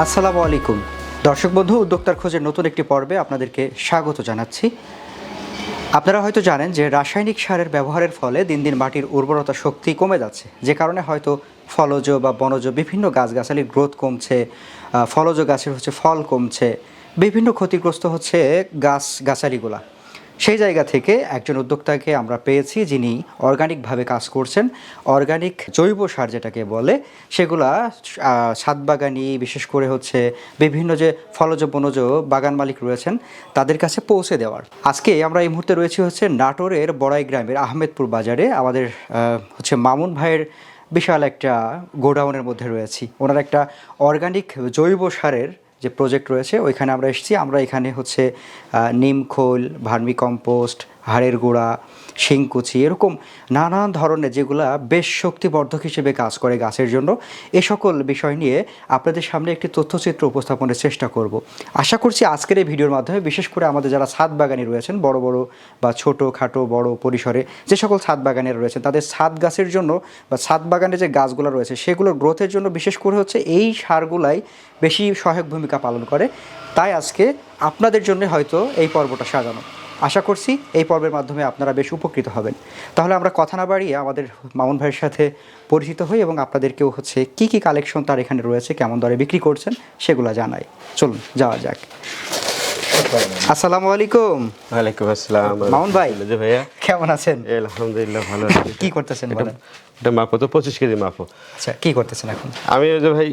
আসসালামু আলাইকুম। দর্শক বন্ধু, উদ্যোক্তার খোঁজের নতুন একটি পর্বে আপনাদেরকে স্বাগত জানাচ্ছি। আপনারা হয়তো জানেন যে রাসায়নিক সারের ব্যবহারের ফলে দিন দিন মাটির উর্বরতা শক্তি কমে যাচ্ছে। যে কারণে হয়তো ফলজ বা বনজ বিভিন্ন গাছগাছালির গ্রোথ কমছে ফলজ গাছের হচ্ছে ফল কমছে, বিভিন্ন ক্ষতিগ্রস্ত হচ্ছে গাছ গাছালিগুলা। সেই জায়গা থেকে একজন উদ্যোক্তাকে আমরা পেয়েছি যিনি অর্গানিকভাবে কাজ করছেন। অর্গানিক জৈব সার যেটাকে বলে সেগুলা আহ, ছাদ বাগানি বিশেষ করে হচ্ছে বিভিন্ন যে ফলজ বনজ বাগান মালিক রয়েছেন তাদের কাছে পৌঁছে দেওয়ার। আজকে আমরা এই মুহূর্তে রয়েছি হচ্ছে নাটোরের বড়াই গ্রামের আহমেদপুর বাজারে। আমাদের হচ্ছে মামুন ভাইয়ের বিশাল একটা গোডাউনের মধ্যে রয়েছি। ওনার একটা অর্গানিক জৈব সারের যে প্রজেক্ট রয়েছে ওইখানে আমরা এসেছি। আমরা এখানে হচ্ছে নিমখোল নিম খোল ভার্মি কম্পোস্ট হাড়ের গোড়া, শিংকুচি, এরকম নানান ধরনের যেগুলা বেশ শক্তিবর্ধক হিসেবে কাজ করে গাছের জন্য। এ সকল বিষয় নিয়ে আপনাদের সামনে একটি তথ্যচিত্র উপস্থাপনের চেষ্টা করব। আশা করছি আজকের এই ভিডিওর মাধ্যমে বিশেষ করে আমাদের যারা ছাদ বাগানি রয়েছেন, বড় বড় বা ছোট খাটো বড় পরিসরে যে সকল ছাদ বাগানের রয়েছেন, তাদের ছাদ গাছের জন্য বা ছাদ বাগানে যে গাছগুলো রয়েছে, সেগুলোর গ্রোথের জন্য বিশেষ করে হচ্ছে এই সারগুলাই বেশি সহায়ক ভূমিকা পালন করে। তাই আজকে আপনাদের জন্য হয়তো এই পর্বটা সাজানো। আশা করছি এই পর্বের মাধ্যমে আপনারা বেশ উপকৃত হবেন। তাহলে আমরা কথা না বাড়িয়ে আমাদের মামুন ভাইয়ের সাথে পরিচিত হই এবং আপনাদেরকেও হচ্ছে কি কি কালেকশন তার এখানে রয়েছে কেমন দরে বিক্রি করছেন সেগুলো জানাই। চলুন যাওয়া যাক। আসসালামু আলাইকুম। ওয়ালাইকুম আসসালাম। মামুন ভাই। জি ভাইয়া? কেমন আছেন? আলহামদুলিল্লাহ ভালো আছি। কি করতেছেন বলেন। এটা মাপো তো পঁচিশ কেজি মাপো। আচ্ছা কি করতেছেন এখন? আমি ওই যে ভাই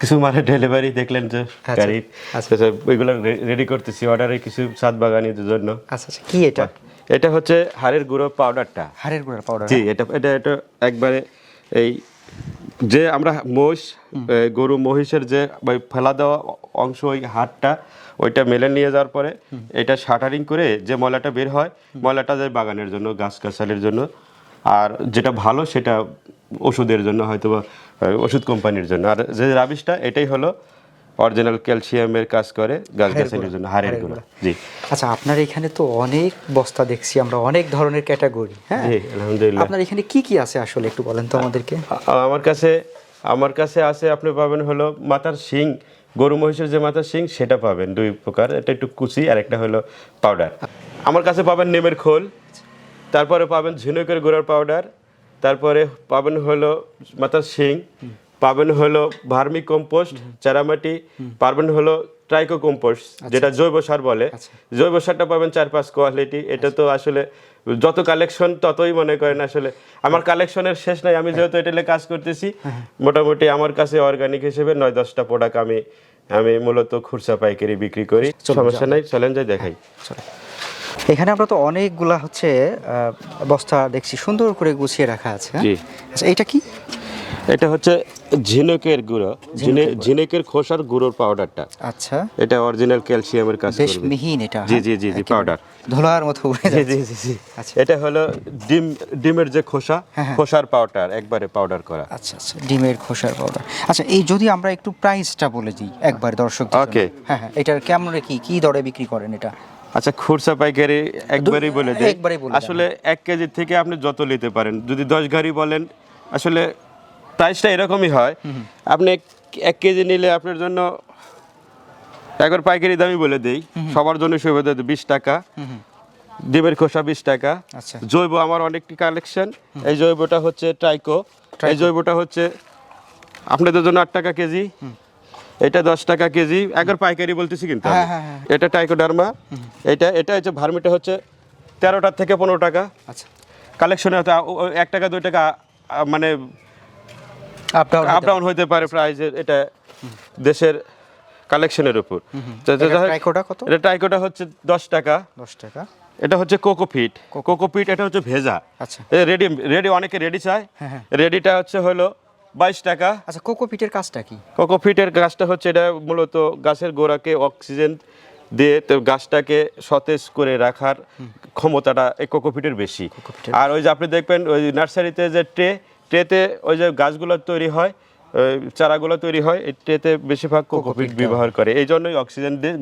কিছু মানে ডেলিভারি দেখলেন যে আচ্ছা, গাড়ির আচ্ছা। ওইগুলো রেডি করতেছি অর্ডারে কিছু সাত বাগানিদের জন্য। আচ্ছা আচ্ছা কি এটা? এটা হচ্ছে হাড়ের গুঁড়ো পাউডারটা হাড়ের গুঁড়ো পাউডার জি এটা এটা এটা একবারে এই যে আমরা মহিষ গরু মহিষের যে ওই ফেলা দেওয়া অংশ ওই হাড়টা ওইটা মেলে নিয়ে যাওয়ার পরে এটা শাটারিং করে যে ময়লাটা বের হয় ময়লাটা যায় বাগানের জন্য গাছ গাছালির জন্য। আর যেটা ভালো সেটা ওষুধের জন্য হয়তো বা ওষুধ কোম্পানির জন্য। আর যে রাবিশটা এটাই হলো অরিজিনাল ক্যালসিয়ামের কাজ করে গাছ গাছালির জন্য হাড়ের গুঁড়ো। জি। আচ্ছা আপনার এখানে তো অনেক বস্তা দেখছি আমরা অনেক ধরনের ক্যাটাগরি হ্যাঁ? আলহামদুলিল্লাহ। আপনার এখানে কি কি আছে আসলে একটু বলেন তো আমাদেরকে? আমার কাছে আমার কাছে আছে আপনি পাবেন হলো মাথার শিং গরু মহিষের যে মাথার শিং সেটা পাবেন দুই প্রকার এটা একটু কুচি আর একটা হলো পাউডার। আমার কাছে পাবেন নেমের খোল তারপরে পাবেন ঝিনুকের গুঁড়ার পাউডার তারপরে পাবেন হলো মাথার শিং পাবেন হলো ভার্মি কম্পোস্ট চারামাটি পাবেন হলো ট্রাইকো কম্পোস্ট যেটা জৈব সার বলে। জৈব সারটা পাবেন চার পাঁচ কোয়ালিটি। এটা তো আসলে যত কালেকশন ততই মনে করেন আসলে। আমার কালেকশনের শেষ নাই আমি যেহেতু এটেলে কাজ করতেছি মোটামুটি আমার কাছে অর্গানিক হিসেবে নয় দশটা প্রোডাক্ট আমি আমি মূলত খুচরা পাইকারি বিক্রি করি। সমস্যা নাই যাই দেখাই। চলো। এখানে আমরা তো অনেকগুলা হচ্ছে বস্তা দেখছি। সুন্দর করে গুছিয়ে রাখা আছে হ্যাঁ? আচ্ছা এটা কি? এটা হচ্ছে ঝিনুকের গুঁড়ো। ঝিনে- ঝিনুকের খোসার গুঁড়োর পাউডারটা আচ্ছা। এটা অরিজিনাল ক্যালসিয়ামের কাজ বেশ মিহিন এটা জি হ্যাঁ? জি জি জি পাউডার ধোলার মতো উড়ে জি যাচ্ছে। জি জি জি। আচ্ছা। এটা হলো ডিম ডিমের যে খোসা হ্যাঁ, হ্যাঁ। খোসার পাউডার একবারে পাউডার করা। আচ্ছা আচ্ছা ডিমের খোসার পাউডার আচ্ছা এই যদি আমরা একটু প্রাইসটা বলে দিই একবার দর্শক Okay. হ্যাঁ হ্যাঁ এটার কেমন কি কি দরে বিক্রি করেন এটা? আচ্ছা খুরসা পাইকারি একবারই বলে দেয় আসলে এক কেজি থেকে আপনি যত নিতে পারেন। যদি দশ গাড়ি বলেন আসলে প্রাইসটা এরকমই হয়। আপনি এক- এক কেজি নিলে আপনার জন্য একবার পাইকারি দামই বলে দেই। সবার জন্য সুবিধা বিশ টাকা। ডিমের খোসা বিশ টাকা। আচ্ছা। জৈব আমার অনেকটি কালেকশন এই জৈবটা হচ্ছে ট্রাইকো এই জৈবটা হচ্ছে আপনাদের জন্য আট টাকা কেজি। এটা দশ টাকা কেজি। একবার পাইকারি বলতেছি কিন্তু হ্যাঁ, হ্যাঁ, হ্যাঁ। এটা টাইকোডার্মা। এটা এটা হচ্ছে ভার্মিটা হচ্ছে তেরোটার থেকে পনেরো টাকা। আচ্ছা। কালেকশনে হয়তো এক টাকা দুই টাকা মানে আপ ডাউন হতে পারে প্রাইস এটা দেশের কালেকশনের উপর। এটা টাইকোটা হচ্ছে দশ টাকা। দশ টাকা। এটা হচ্ছে কোকোপিট কোকোপিট এটা হচ্ছে ভেজা। আচ্ছা। রেডি রেডি অনেকে রেডি চায়। রেডিটা হচ্ছে হলো বাইশ টাকা। আচ্ছা কোকোপিটের কাজটা কি? কোকোপিটের গাছটা হচ্ছে এটা মূলত গাছের গোড়াকে অক্সিজেন দিয়ে তো গাছটাকে সতেজ করে রাখার ক্ষমতাটা এই কোকোপিটের বেশি। আর ওই যে আপনি দেখবেন ওই নার্সারিতে যে ট্রে ট্রেতে ওই যে গাছগুলো তৈরি হয় চারাগুলো তৈরি হয় এই ট্রেতে বেশিরভাগ কোকোপিট ব্যবহার করে। এই জন্যই অক্সিজেন দিয়ে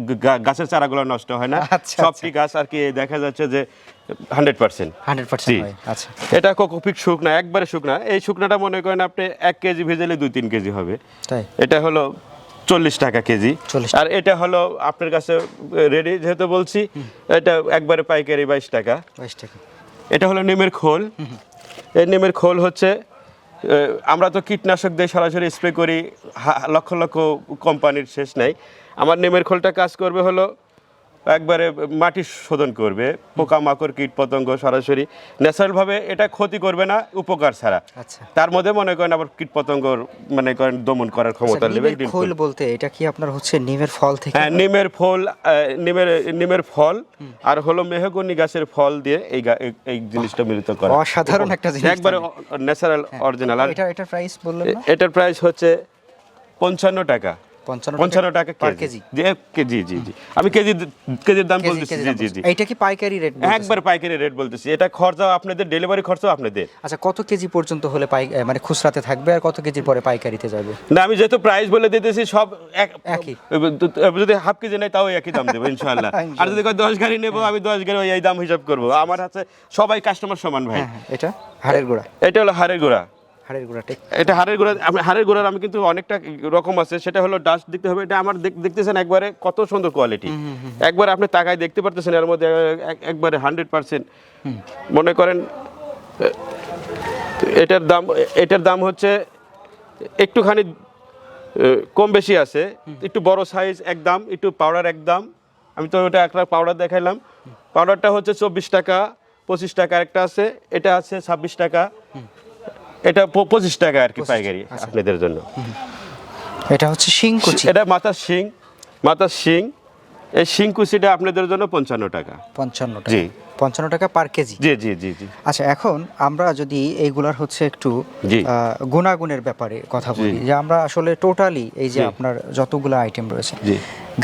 গাছের চারাগুলো নষ্ট হয় না। আচ্ছা, সবটি গাছ আর কি দেখা যাচ্ছে যে হান্ড্রেড পার্সেন্ট। হান্ড্রেড পার্সেন্ট আচ্ছা। এটা কোকোপিট শুকনা একবারে শুকনা। এই শুকনাটা মনে করেন আপনি এক কেজি ভেজালে দুই তিন কেজি হবে। তাই? এটা হলো চল্লিশ টাকা কেজি। আর এটা হলো আপনার কাছে রেডি যেহেতু বলছি এটা একবারে পাইকারি বাইশ টাকা। বাইশ টাকা। এটা হলো নিমের খোল। এই নিমের খোল হচ্ছে আমরা তো কীটনাশক দিয়ে সরাসরি স্প্রে করি লক্ষ লক্ষ কোম্পানির শেষ নাই। আমার নেমের খোলটা কাজ করবে হলো একবারে মাটি শোধন করবে পোকামাকড় কীট পতঙ্গ সরাসরি। ন্যাচারালভাবে এটা ক্ষতি করবে না উপকার ছাড়া। আচ্ছা। তার মধ্যে মনে করেন আবার কীট পতঙ্গ মানে করেন দমন করার ক্ষমতা আচ্ছা, নেবে নিমের খোল বলতে এটা কি আপনার হচ্ছে নিমের ফল থেকে? হ্যাঁ নিমের ফল নিমের নিমের ফল আর হলো মেহগনি গাছের ফল দিয়ে এই এই- জিনিসটা মিলিত করা। অসাধারণ একটা জিনিস একবারে ন্যাচারাল অরিজিনাল আর এটা এটা প্রাইস বললেন না? এটার প্রাইস হচ্ছে পঞ্চান্ন টাকা। পঞ্চান্ন টাকা কেজি। জি, জি জি। আমি কেজি কেজির দাম বলতেছি জি জি জি। এইটা কি পাইকারি রেট একবার পাইকারি রেট বলতেছি। এটা খরচাও আপনাদের ডেলিভারি খরচাও আপনাদের। আচ্ছা কত কেজি পর্যন্ত হলে পাই মানে খুচরাতে থাকবে আর কত কেজির পরে পাইকারিতে যাবে? না আমি যেহেতু প্রাইস বলে দিতেছি সব এক একই। যদি হাফ কেজি নেই তাও একই দাম দেবো ইনশাল্লাহ আর যদি কয় দশ গাড়ি নেব আমি দশ গাড়ি ওই এই দাম হিসাব করব। আমার হাতে সবাই কাস্টমার সমান ভাই। হ্যাঁ হ্যাঁ এটা হাড়ের গোড়া। এটা হলো হাড়ের গোড়া। হাড়ের গোড়া ঠিক এটা হাড়ের গোড়া আমি হাড়ের গোড়ার আমি কিন্তু অনেকটা রকম আছে সেটা হলো ডাস্ট দেখতে হবে। এটা আমার দেখ- দেখতেছেন একবারে কত সুন্দর কোয়ালিটি একবার আপনি তাকায় দেখতে পারতেছেন এর মধ্যে এক- একবারে হান্ড্রেড পার্সেন্ট মনে করেন এটার দাম এটার দাম হচ্ছে একটুখানি কম বেশি আছে। একটু বড় সাইজ এক দাম একটু পাউডার এক দাম। আমি তো ওটা একটা পাউডার দেখাইলাম। পাউডারটা হচ্ছে চব্বিশ টাকা পঁচিশ টাকা একটা আছে এটা আছে ছাব্বিশ টাকা। এটা পঁচিশ টাকা আর কি পাইকারি আপনাদের জন্য। এটা হচ্ছে শিংকুচি এটা মাথার শিং মাথার শিং। এই শিং কুচিটা আপনাদের জন্য পঞ্চান্ন টাকা। পঞ্চান্ন জি। পঞ্চান্ন টাকা পার কেজি। জি জি জি জি। আচ্ছা এখন আমরা যদি এইগুলার হচ্ছে একটু। গুণাগুণের ব্যাপারে কথা বলি যে আমরা আসলে টোটালি এই যে আপনার যতগুলো আইটেম রয়েছে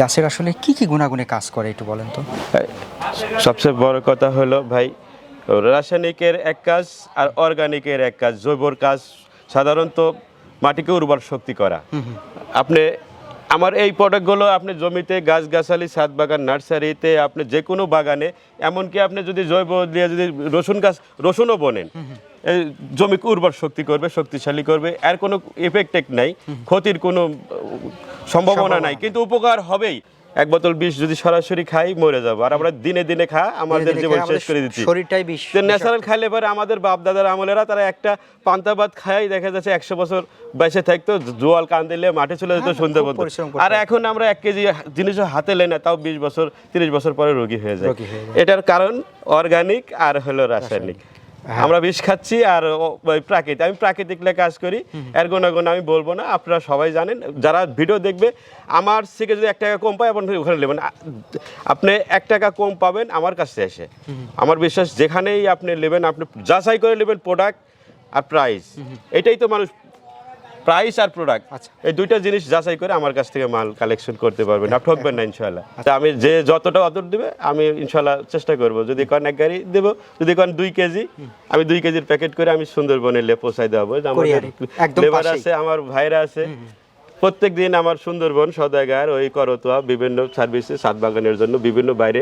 গাছের আসলে কি কি গুণাগুণে কাজ করে একটু বলেন তো। সবচেয়ে বড় কথা হলো ভাই রাসায়নিকের এক কাজ আর অর্গানিকের এক কাজ জৈবর কাজ সাধারণত মাটিকে উর্বর শক্তি করা। আপনি আমার এই প্রোডাক্টগুলো আপনি জমিতে গাছগাছালি ছাদ বাগান নার্সারিতে আপনি যে কোনো বাগানে এমনকি আপনি যদি জৈব দিয়ে যদি রসুন গাছ রসুনও বনেন এই জমিকে উর্বর শক্তি করবে শক্তিশালী করবে আর কোনো এফেক্ট নাই ক্ষতির কোনো সম্ভাবনা নাই। কিন্তু উপকার হবেই। এক বোতল বিষ যদি সরাসরি খাই মরে যাব। আর আমরা দিনে দিনে খা আমাদের জীবন শেষ করে দিচ্ছি। শরীরটাই বিষ ন্যাচারাল খাইলে পরে আমাদের বাপ দাদার আমলেরা তারা একটা পান্তা ভাত খাই দেখা যাচ্ছে একশো বছর বেঁচে থাকতো জোয়াল কান দিলে মাঠে চলে যেত হ্যাঁ, খুব বলতো আর এখন আমরা এক কেজি জিনিসও হাতে লেই না তাও বিশ বছর তিরিশ বছর পরে রোগী হয়ে যায়। এটার কারণ অর্গানিক আর হলো রাসায়নিক। আমরা বিষ খাচ্ছি আর ওই প্রাকৃতিক আমি প্রাকৃতিক লে কাজ করি। এর গুণাগুণ আমি বলব না আপনারা সবাই জানেন। যারা ভিডিও দেখবে আমার থেকে যদি এক টাকা কম পায় আপনি ওখানে নেবেন। আপনি এক টাকা কম পাবেন আমার কাছে এসে। আমার বিশ্বাস যেখানেই আপনি নেবেন আপনি যাচাই করে নেবেন প্রোডাক্ট আর প্রাইস এটাই তো মানুষ প্রাইস আর প্রোডাক্ট আচ্ছা। এই দুইটা জিনিস যাচাই করে আমার কাছ থেকে মাল কালেকশন করতে পারবেন। না ঠকবেন না ইনশাল্লাহ তা আমি যে যতটা অতর দেবে আমি ইনশাল্লাহ চেষ্টা করব। যদি কোন এক গাড়ি দেবো যদি কোন দুই কেজি আমি দুই কেজির প্যাকেট করে আমি সুন্দরবনে লে পৌঁছাই দেবো একদম লেবার আছে আমার ভাইরা আছে। প্রত্যেক দিন আমার সুন্দরবন সদাগার ওই করতোয়া বিভিন্ন সার্ভিসে সাত বাগানের জন্য বিভিন্ন বাইরে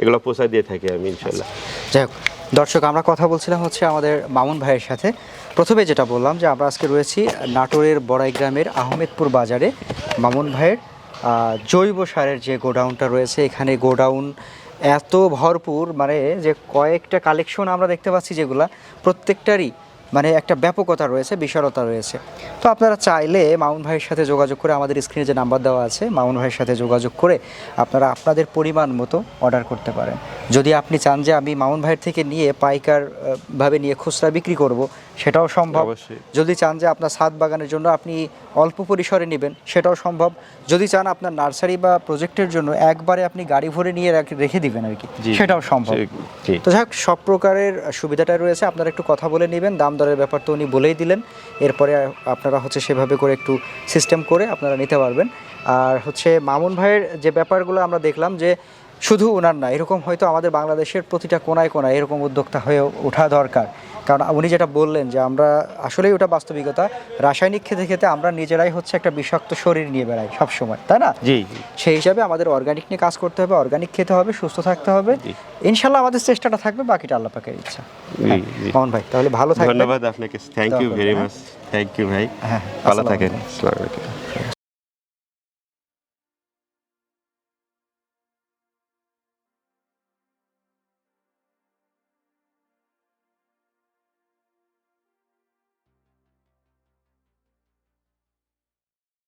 এগুলো পৌঁছায় দিয়ে থাকি আমি ইনশাল্লাহ যাই হোক। দর্শক, আমরা কথা বলছিলাম হচ্ছে আমাদের মামুন ভাইয়ের সাথে। প্রথমে যেটা বললাম যে আমরা আজকে রয়েছি নাটোরের বড়াই গ্রামের আহমেদপুর বাজারে। মামুন ভাইয়ের জৈব সারের যে গোডাউনটা রয়েছে, এখানে গোডাউন এত ভরপুর মানে যে কয়েকটা কালেকশন আমরা দেখতে পাচ্ছি যেগুলা প্রত্যেকটারই মানে একটা ব্যাপকতা রয়েছে, বিশালতা রয়েছে। তো আপনারা চাইলে মাউন ভাইয়ের সাথে যোগাযোগ করে আমাদের স্ক্রিনে যে নাম্বার দেওয়া আছে মাউন ভাইয়ের সাথে যোগাযোগ করে আপনারা আপনাদের পরিমাণ মতো অর্ডার করতে পারেন। যদি আপনি চান যে আমি মাউন ভাইয়ের থেকে নিয়ে পাইকার ভাবে নিয়ে খুচরা বিক্রি করব সেটাও সম্ভব। যদি চান যে আপনার ছাদ বাগানের জন্য আপনি অল্প পরিসরে নেবেন সেটাও সম্ভব। যদি চান আপনার নার্সারি বা প্রজেক্টের জন্য একবারে আপনি গাড়ি ভরে নিয়ে রেখে দিবেন আর কি সেটাও সম্ভব। তো যাক সব প্রকারের সুবিধাটা রয়েছে আপনারা একটু কথা বলে নেবেন। দাম দরের ব্যাপার তো উনি বলেই দিলেন। এরপরে আপনারা হচ্ছে সেভাবে করে একটু সিস্টেম করে আপনারা নিতে পারবেন। আর হচ্ছে মামুন ভাইয়ের যে ব্যাপারগুলো আমরা দেখলাম যে শুধু ওনার না এরকম হয়তো আমাদের বাংলাদেশের প্রতিটা কোনায় কোনায় এরকম উদ্যোক্তা হয়ে ওঠা দরকার। কারণ উনি যেটা বললেন যে আমরা আসলেই ওটা বাস্তবিকতা রাসায়নিক খেতে খেতে আমরা নিজেরাই হচ্ছে একটা বিষাক্ত শরীর নিয়ে বেড়াই সবসময় তাই না? জি সেই হিসাবে আমাদের অর্গানিক নিয়ে কাজ করতে হবে অর্গানিক খেতে হবে সুস্থ থাকতে হবে। ইনশাল্লাহ আমাদের চেষ্টাটা থাকবে বাকিটা আল্লাহ পাকের ইচ্ছা। জি। মোহন ভাই তাহলে ভালো থাকবেন। ধন্যবাদ আপনাকে। Thank you very much thank you ভাই। হ্যাঁ, ভালো আসসালামু থাকেন।